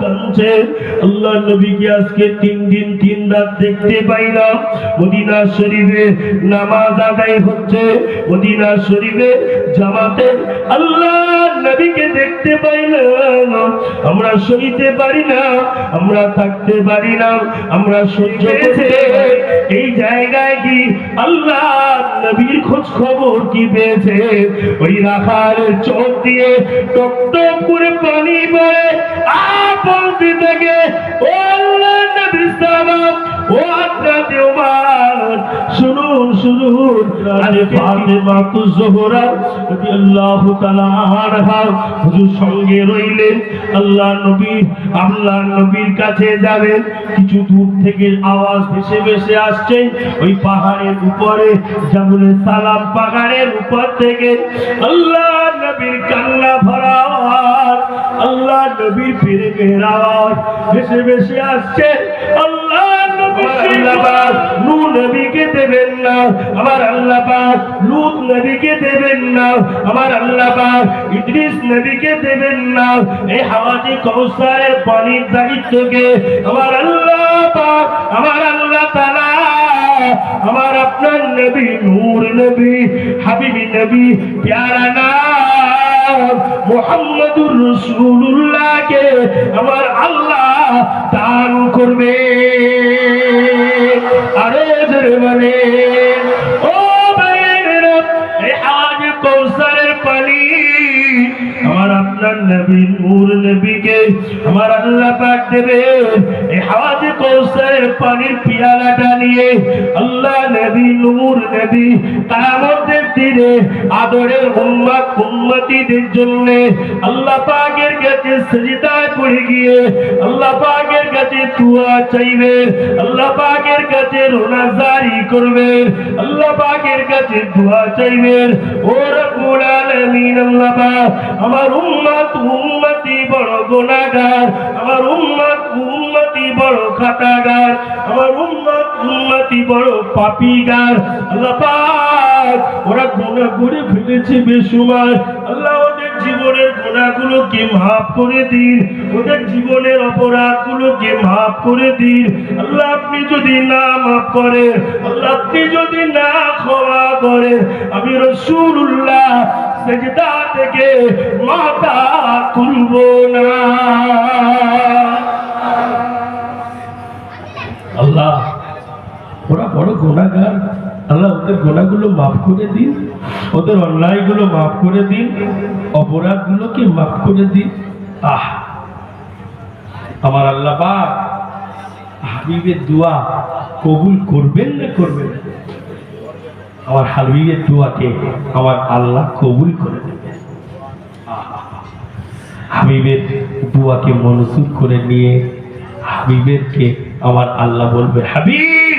কাঁদছে আল্লাহ নবীকে আজকে তিন দিন, তিন রাত দেখতে পাইলাম মদিনা শরীফে নামাজ আদায় হচ্ছে। মদিনা শরীফে জামাতে আল্লাহ নবীকে দেখতে পাইলাম আমরা সইতে পারি না আমরা থাকতে পারি না আমরা সহ্য করতে এই জায়গায় কি আল্লাহ নবীর খোঁজ খবর কি পেয়েছে? ওই রাখার চোখ দিয়ে টপ টপ করে পানি বয়ে আ বলতে থাকে ও আল্লাহ নবী সালাম ও হযরত ওমর শুনুন আরে ফাতেমা তু জোহরা রাদিয়াল্লাহু তাআলা আনহা। হুজুর সঙ্গে রইলেন আল্লাহ নবী আল্লাহ নবীর কাছে যাবেন কিছু দূর থেকে আওয়াজ ভেসে ভেসে আসছে। ওই পাহাড়ের উপরে জাবুলে সালাম পাহাড়ের উপর থেকে আল্লাহ নবীর কান্না ভরা আল্লাহ নবীর প্রেমের আওয়াজ ভেসে ভেসে আসছে। আল্লাহ নবী নবীকে দেবেন না। আমার আল্লাহ পাক লূত নবীকে দেবেন না। আমার আল্লাহ পাক ইদ্রিস নবীকে দেবেন না। এই হাওয়াজি কৌসারের পানির দায়িত্বকে আমার আল্লাহ পাক, আমার আল্লাহ তাআলা, আমার আপনার নবী, নূর নবী, হাবিবি নবী, প্যারা নাম, মোহাম্মদুর রসুল্লাহকে আমার আল্লাহ দান করবে আরে মানে আমার আপনার নবী, নূর নবীকে আমার আল্লাহ পাক দেবে। এই হাওয়াজে কৌসারের পানির পিয়ালাটা নিয়ে আল্লাহ নবী, নূর নবী কিয়ামতের দিনে আদরের উম্মত, উম্মতিদের জন্য আল্লাহ পাকের কাছে সিজদায় পড়ে গিয়ে আল্লাহ পাকের কাছে দোয়া চাইবে, আল্লাহ পাকের কাছে রোনা করবে, আল্লাহ পাকের কাছে দোয়া চাইবেন ও রব্বুল আমার উম্মত, উম্মতি বড় গুনাহগার। আমার উম্মত, উম্মতি বড় খাতাগার। আমার উম্মত, উম্মতি বড় পাপীগার। আল্লাহ ওরা গুনাহ করে ফেলেছে বেসুমার আল্লাহ ওদের জীবনের গুণাগুলোকে মাফ করে দিন। ওদের জীবনের অপরাধগুলোকে মাফ করে দিন। আল্লাহ আপনি যদি না মাফ করেন, আল্লাহ আপনি যদি না ক্ষমা করেন, আমি রসুল্লাহ সেজদা থেকে মাথা তুলব না। আল্লাহ, ওরা বড় গুণাগার আল্লাহ, ওদের গোনাগুলো মাফ করে দিন। ওদের অন্যায়গুলো মাফ করে দিন। অপরাধগুলোকে মাফ করে দিন। আহ, আমার আল্লাহ পাক হাবিবের দোয়া কবুল করবেন না করবেন না? আমার হাবিবের দোয়াকে আমার আল্লাহ কবুল করে দেবে! হাবিবের দোয়াকে মনসুর করে নিয়ে হাবিবেরকে আমার আল্লাহ বলবে, হাবিব,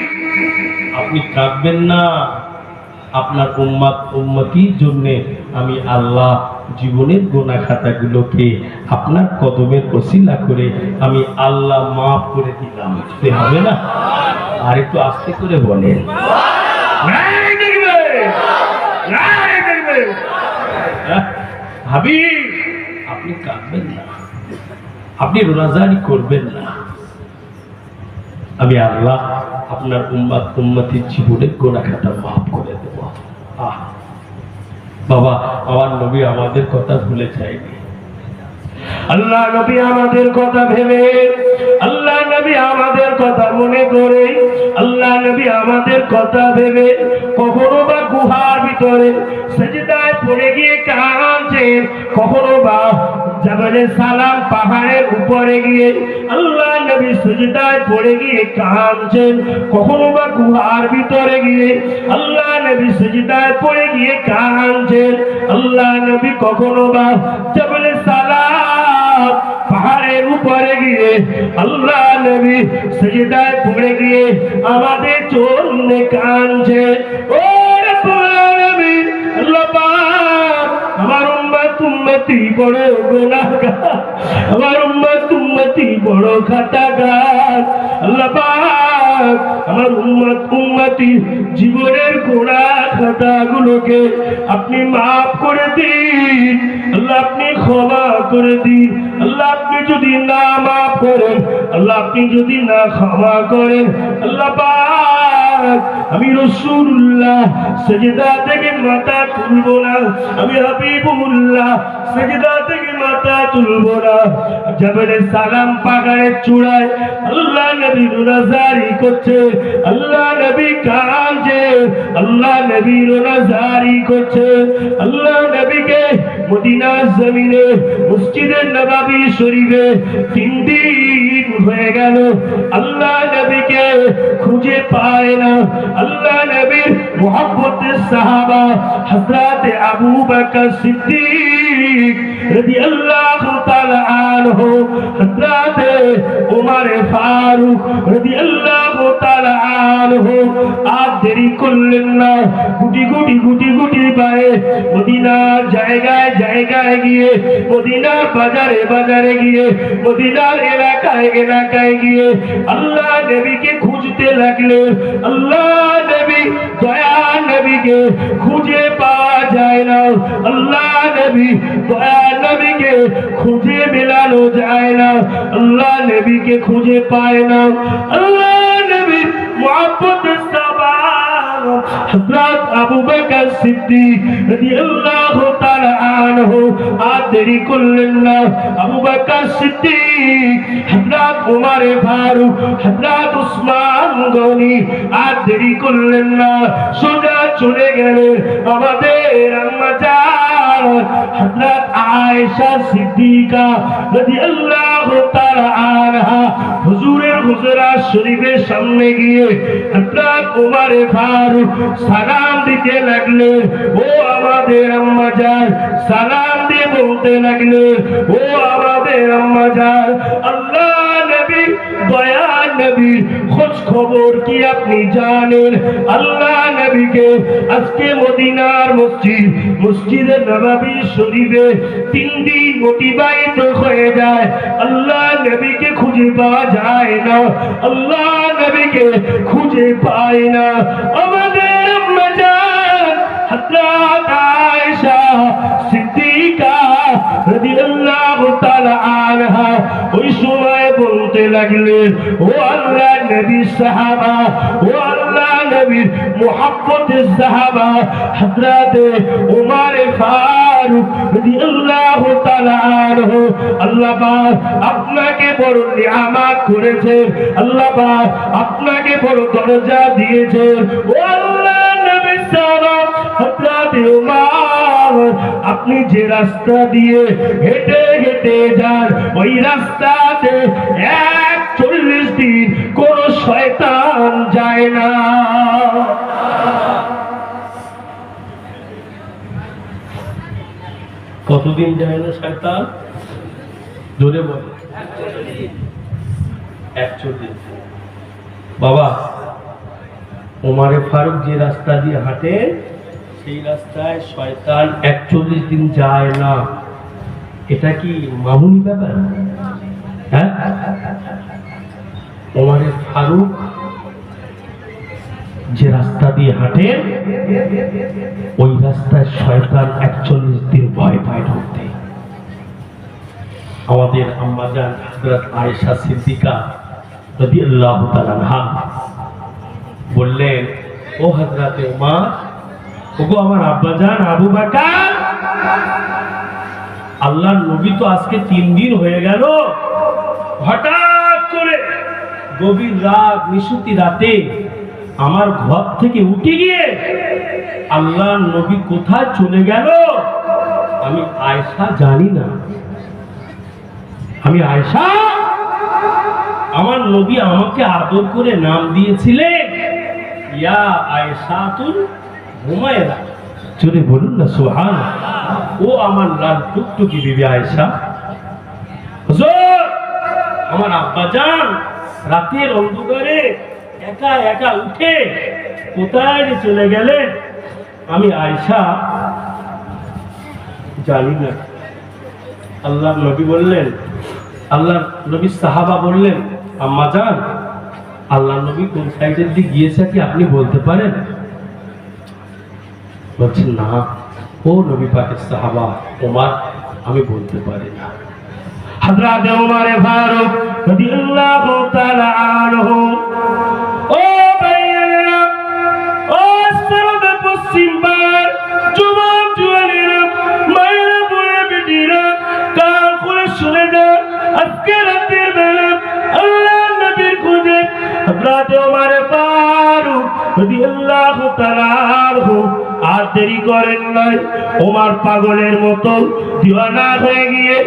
আপনি কাঁদবেন না। আপনার উম্মাত উম্মতির জন্য আমি আল্লাহ জীবনের গোনা খাতাগুলোকে আপনার কদমের ওসিলা করে আমি আল্লাহ মাফ করে দিলাম। হবে না? আর একটু আস্তে করে বলেন। আপনি কাঁদবেন না। আপনি রোনাজারি করবেন না। আমি আল্লাহ আপনার উম্মাত উম্মতির জীবনের গোনা খাতা মাফ করে দেব। বাবা, আমার নবী আমাদের কথা ভুলে যায়নি। আল্লাহ নবী আমাদের কথা ভেবে, আল্লাহ নবী আমাদের কথা মনে করে, আল্লাহ নবী আমাদের কথা ভেবে কখনো ভিতরে সেজদায় পড়ে গিয়ে কাঁদছেন কখনো বা জাবালে সালাম পাহাড়ের উপরে গিয়ে আল্লাহ নবী সেজদায় পড়ে গিয়ে কাঁদছেন কখনো বা গুহার ভিতরে গিয়ে আল্লাহ নবী সেজদায় পড়ে গিয়ে কাঁদছেন আল্লাহ নবী কখনো বা জাবালে সালাম পাহাড়ের উপরে গিয়ে আল্লাহ নবী সেজদায় পড়ে গিয়ে আমাদের জন্য কাঁদছে ও উম্মত বড় গুনাহগার আমার উম্মত উম্মতি বড় খাতাগার আল্লাহ আমার উম্মত, উম্মতি, জীবনের গোড়া খাতাগুলোকে আপনি মাফ করে দিন। আল্লাহ আপনি ক্ষমা করে দিন। আল্লাহ আপনি যদি না মাফ করেন, আল্লাহ আপনি যদি না ক্ষমা করেন, আল্লাহ আমি রসুল্লাহ সেজদা থেকে মাথা তুলবো না। আমি হাবিবুল্লাহ সেজদা থেকে মাথা তুলবো না। জবরে সালাম পাগাড়ের চূড়ায় আল্লাহ নবী রোনাজারি করছে। আল্লাহ নবী কাঁদছে, আল্লাহ নবী রোনাজারি করছে, আল্লাহ নবীকে মদিনার জমিনে মসজিদের নবাবী শরীফে তিন দিন হয়ে গেল। আল্লাহ নবীকে খুঁজে পায় না। আল্লাহ নবীর মোহাম্মতের সাহাবা হযরত আবু বকর সিদ্দিক রাদিয়াল্লাহু তাআলা আনহু হযরত ওমর ফারুক রাদিয়াল্লাহু তাআলা আনহু আর দেরি করলেন না গুটি গুটি গুটি গুটি পায়ে মদিনার জায়গায় জায়গায় গিয়ে মদিনার বাজারে বাজারে গিয়ে মদিনার এলাকায় এলাকায় গিয়ে আল্লাহ নবীকে খুঁজতে লাগলেন আল্লাহ নবী দয়া নবীকে খুঁজে পাওয়া যায় না। আল্লাহ নবী দয়া নবীকে খুঁজে মেলানো যায় না। আল্লাহ নবীকে খুঁজে পায় না। আল্লাহ নবী মোহাম্মদ আবু বকর সিদ্দিক হযরত ওমর ফারুক হযরত উসমান গনি। আর দেরি করলেন না, সোজা চলে গেলেন আমাদের আম্মা জান আয়েশা সিদ্দিকা রাদিয়াল্লাহু তাআলা আনহা হুজুরের হুজুরা শরীফের সামনে গিয়ে হযরত কুমারে ফারুক, সালাম দিতে লাগলে, ও আমাদের আম্মা জান সালাম দিয়ে বলতে লাগলে, ও আমাদের আম্মা জান আল্লাহ নবী দয়া নবী, খোঁজ খবর কি আপনি জানেন? আল্লাহ নবীকে আজকে মদিনার মসজিদ, মসজিদে শরীফে তিন দিন অতিবাহিত হয়ে যায়। আল্লাহ নবীকে খুঁজে পাওয়া যায় না। আল্লাহ নবীকে খুঁজে পায় না। আমাদের হযরত আয়েশা, সিদ্দিকা বলতে লাগলেন ও আল্লাহ নবী সাহাবা, ও আল্লাহ নবীর মুহাব্বতের সাহাবা, হযরত ওমর ফারুক তাআলা আনহু, আল্লাহ পাক আপনাকে বড় নিয়ামত আল্লাহ পাক আপনাকে বড় দরজা ও আল্লাহ নবী সাহাবা ওমর আপনি যে রাস্তা দিয়ে হেঁটে হেঁটে যান, ওই রাস্তাতে এক চল্লিশ দিন কোন শয়তান যায় না। কতদিন যায় না শয়তান? জোরে বল। একচল্লিশ বাবা, ওমারে ফারুক যে রাস্তা দিয়ে হাঁটে, সেই রাস্তায় শয়তান একচল্লিশ দিন যায় না। এটা কি মামুলি ব্যাপার হ্যাঁ? ওমারে ফারুক যে রাস্তা দিয়ে হাঁটে, ওই রাস্তায় শয়তান একচল্লিশ দিন ভয় পায় ঢুকতে। আমাদের আম্মাজান হজরত আয়েশা সিদ্দিকা যদি আল্লাহ বললেন, ও হজরতে মা ওগো আমার আব্বাজান আবু বাকার আল্লাহর নবী তো আজকে তিন দিন হয়ে গেল। হঠাৎ করে গভীর রাত, নিশুতি রাতে আমার ঘর থেকে উঠে গিয়ে আল্লাহর নবী কোথায় চলে গেল? আমি আয়সা জানি না। আমি আয়সা আমার নবী আমাকে আদর করে নাম দিয়েছিলেন ইয়া আয়সাতুল হুমায়রা। চলে বলুন না সুহান ও আমার লাল টুকটুকি বিবি আয়সা আমার আব্বা যান, রাতের অন্ধকারে একা একা উঠে কোথায় চলে গেলেন? আমি আয়সা জানি না। আল্লাহ নবী বললেন আল্লাহ নবী সাহাবা বললেন, আম্মা যান আল্লাহ নবী কোন সাইডের দিকে গিয়েছে কি আপনি বলতে পারেন? বলছেন, না। ও নবী পাকের সাহাবা ওমার? আমি বলতে পারি না। হযরত ওমর ফারুক রাদিয়াল্লাহু তাআলা আনহু। ও ভাইয়েরা ও সরদ পশ্চিম পার যুবক জুয়ানেরা মায়েরা বলে বেটিরা, কাল করে শুনে যা আজকে রাতের বেলা আল্লাহ নবীর খুঁজে হযরত ওমর ফারুক রাদিয়াল্লাহু তাআলা আনহু। দেরি করেন নাই। ওমার পাগলের মতো দিওয়ানা হয়ে গিয়ে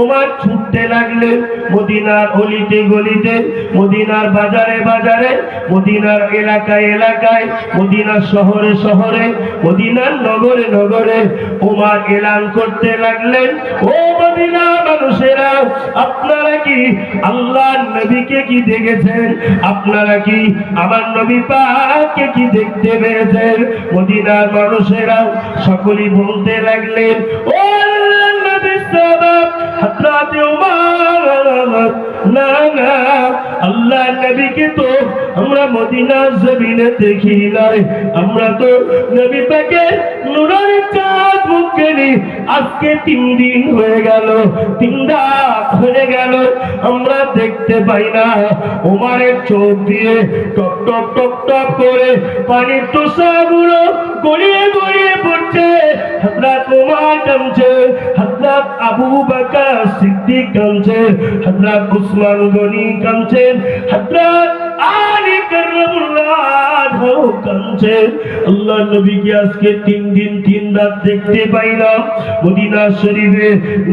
ওমার ছুটতে লাগলেন মদিনার অলিতে গলিতে, মদিনার বাজারে বাজারে, মদিনার এলাকায় এলাকায় মদিনার শহরে শহরে, মদিনার নগরে নগরে ওমার এলান করতে লাগলেন। ও মদিনা আপনারা কি আল্লাহ নবীকে কি দেখেছেন? আপনারা কি আমার নবী পাককে কি দেখতে পেয়েছেন? মদিনার মানুষেরা সকলেই বলতে লাগলেন, ও আল্লাহ নবীকে তো আমরা মদিনা জমিনে দেখি নাই। আমরা তো নবী পাকে নুরানি চাঁদ মুখেনি আজকে তিন দিন হয়ে গেল, তিন রাত হয়ে গেল, আমরা দেখতে পাই না। ওমারের চোখ দিয়ে টপ টপ টপ টপ করে পানির তোষাগুলো গড়িয়ে গড়িয়ে পড়ছে। হজরত ওমর কামছে হজরত আবু বকর সিদ্দিক কামছে হজরত উসমান গনি কামছেন হজরত আলী আল্লাহ নবীকে আজকে তিন দিন, তিন রাত দেখতে পাইলাম। মদিনা শরীফে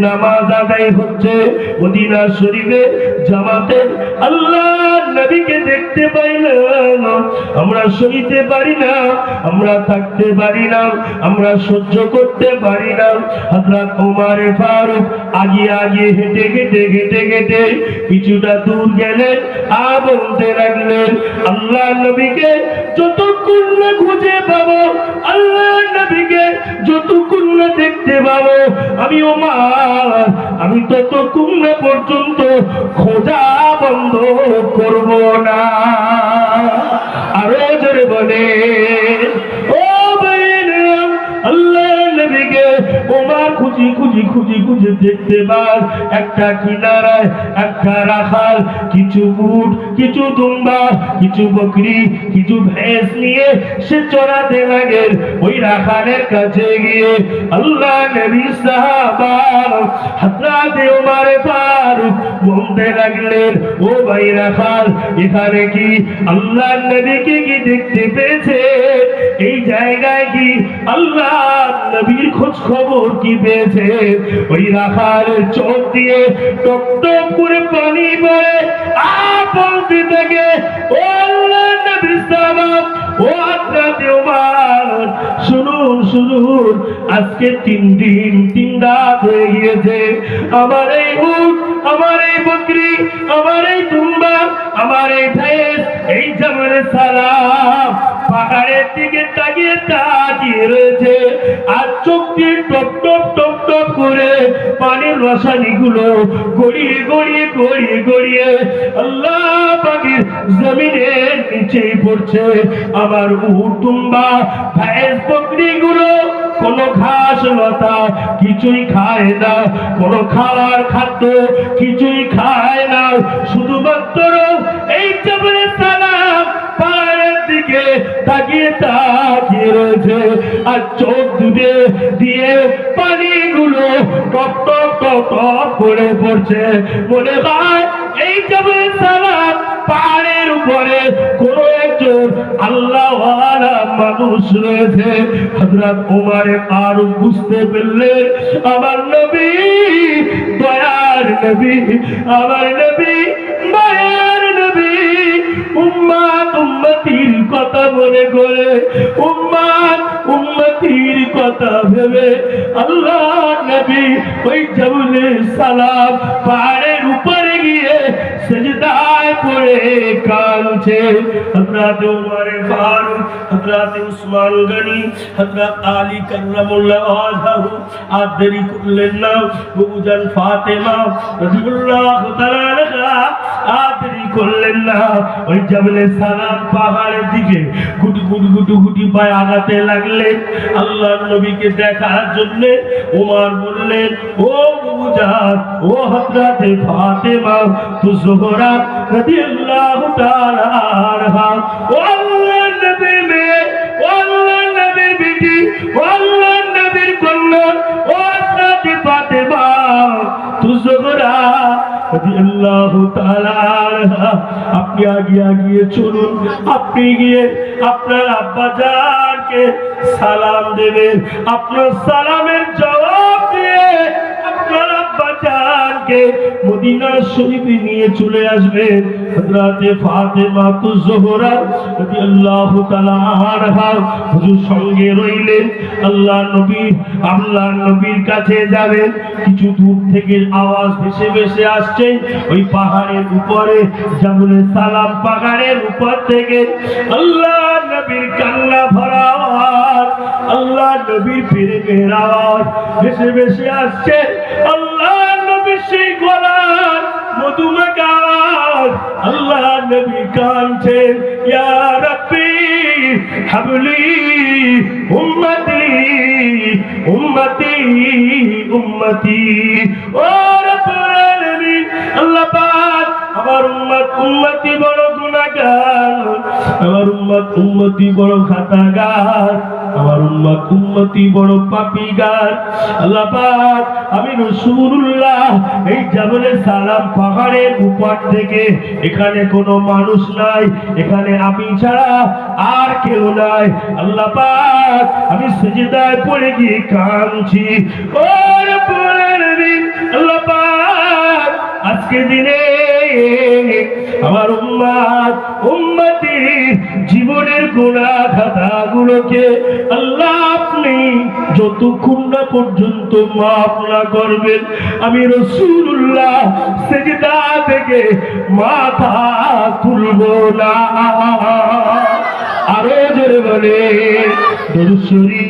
নামাজ আদায় হচ্ছে। মদিনা শরীফে জামাতে আল্লাহ নবীকে দেখতে পাইলাম আমরা সইতে পারি না, আমরা থাকতে পারি না, আমরা সহ্য করতে পারি না। হযরত ওমর ফারুক আগে আগে হেঁটে হেঁটে হেঁটে হেঁটে কিছুটা দূর গেলেন আর বলতে লাগলেন, আল্লাহ নবীকে যতক্ষণ না খুঁজে পাবো, আল্লাহ নবীকে যতক্ষণ না দেখতে পাবো, আমি ওমার, আমি ততক্ষণ না পর্যন্ত খোঁজা বন্ধ করব। না। আরও জোরে বলে খুঁজি খুঁজি খুঁজি দেখতে পার একটা কিনারায়, একটা রাখাল, কিছু উট, কিছু দুম্বা, কিছু বকরি, কিছু ভেঁস নিয়ে সে চড়াতে লাগে ওই রাখালের কাছে গিয়ে। আল্লাহ নবী সাহাবা হাতরাতে ওমারে ফারুক বলতে লাগলেন, ও ভাই রাখাল, এখানে কি আল্লাহ নবীকে কি দেখতে পেয়েছে? এই জায়গায় কি আল্লাহ নবীর খোঁজ খবর কি পেয়েছে? ওই রাখালের চোখ দিয়ে টপ টপ করে পানি পড়ে আর শুনুন শুনুন, আজকে তিন দিন, তিন রাত হয়ে গিয়েছে। আমার এই উট আমার এই বকরি, আমার এই দুম্বা, আমার এই এই সালাম পাহাড়ের দিকে তাকিয়ে তাকিয়ে রয়েছে। আর চোখ দিয়ে টপ টপ টপ টপ করে পানিরগুলো গড়িয়ে গড়িয়ে গড়িয়ে গড়িয়ে আল্লাহ পাখির জমিনের পড়ছে। আমার উটুম্বা বকরি গুলো কোনো ঘাস লতা কিছুই খায় না, কোনো খাওয়ার খাদ্য কিছুই খায় না। শুধুমাত্র এই দিকে আর চোখ দুধে দিয়ে পানিগুলো টপ করে পড়ছে। মনে হয় এই জবরে সালাম পাহাড়ের উপরে কোন একজন আল্লাহ মানুষ রয়েছে। হজরত উমারে আরও বুঝতে পারলেন আমার নবী, দয়ার নবী, আমার নবী উম্মাত উম্মতির কথা মনে করে, উম্মাত উম্মতির কথা ভেবে আল্লাহ নবী ওই জবুলে সালাম পাহাড়ের উপর পড়ে হযরত উমর ফারুক হযরত উসমান গনি হযরত আলী কাররামুল্লাহ ওয়াজহু আর দেরি করলেন না বুবুজান ফাতেমা রাদিয়াল্লাহু তাআলা আর করলেন ওই জাবলে সালাম পাহাড়ের দিকে গুটি গুটি গুটি গুটি পায়ে আগাতে লাগলেন। আল্লাহ নবীকে দেখার জন্য ওমার বললেন, ও বুজার ও হজরতে ফাতেমা, তু জোহরা রাদিয়াল্লাহু তাআলা আনহা। ও আল্লাহ নবী মেয়ে ও আল্লাহ নবীর বেটি ও আল্লাহ নবীর কন্যা, ও হজরতে ফাতেমা তু জোহরা রাদিয়াল্লাহু তাআলা আনহা। আপনি আগিয়ে আগিয়ে চলুন, আপনি গিয়ে আপনার আব্বা জানকে সালাম দেবেন। আপনার সালামের জবাব জানকে মদিনা শরীফে নিয়ে চলে আসবেন হযরতে ফাতেমা তু জোহরা রাদিয়াল্লাহু তাআলা আনহা। হুজুর সঙ্গে রইলেন। আল্লাহ নবী, আল্লাহ নবীর কাছে যাবেন। কিছু দূর থেকে আওয়াজ ভেসে ভেসে আসছে। ওই পাহাড়ের উপরে জাবুলে সালাম পাহাড়ের উপর থেকে আল্লাহ নবীর কান্না ভরা আওয়াজ, আল্লাহ নবীর প্রেমের আওয়াজ ভেসে ভেসে আসছে। আল্লাহ সেই গলার মধুমাক আওয়াজ আল্লাহ নবী কাঁদছেন, ইয়া রাব্বি, হাবলি উম্মতি উম্মতি উম্মতি। ও রব্বুল আলামিন, আল্লাহ পাক আমার উম্মত, উম্মতি বড় গুনাহগার। আমার উম্মত, উম্মতি বড় খাতাগার। আমার উম্মত, উম্মতি বড় পাপীগার। আল্লাহ পাক আমি রাসূলুল্লাহ, এই জাবলে সালাম পাহাড়ের উপর থেকে এখানে কোনো মানুষ নাই, এখানে আমি ছাড়া আর কেউ নাই। আল্লাহ পাক আমি সেজদায় পড়ে গিয়ে কাঁদছি। ও রব্বুল আলামিন, আল্লাহ আজকে দিনে আমার উম্মাদ, উম্মতি, জীবনের গুণা খাতাগুলোকে আল্লাহ আপনি যতক্ষণ না পর্যন্ত মাফ না করবেন। আমি রসুল্লাহ সেজদা থেকে মাথা তুলব না। আরও জোরে বলে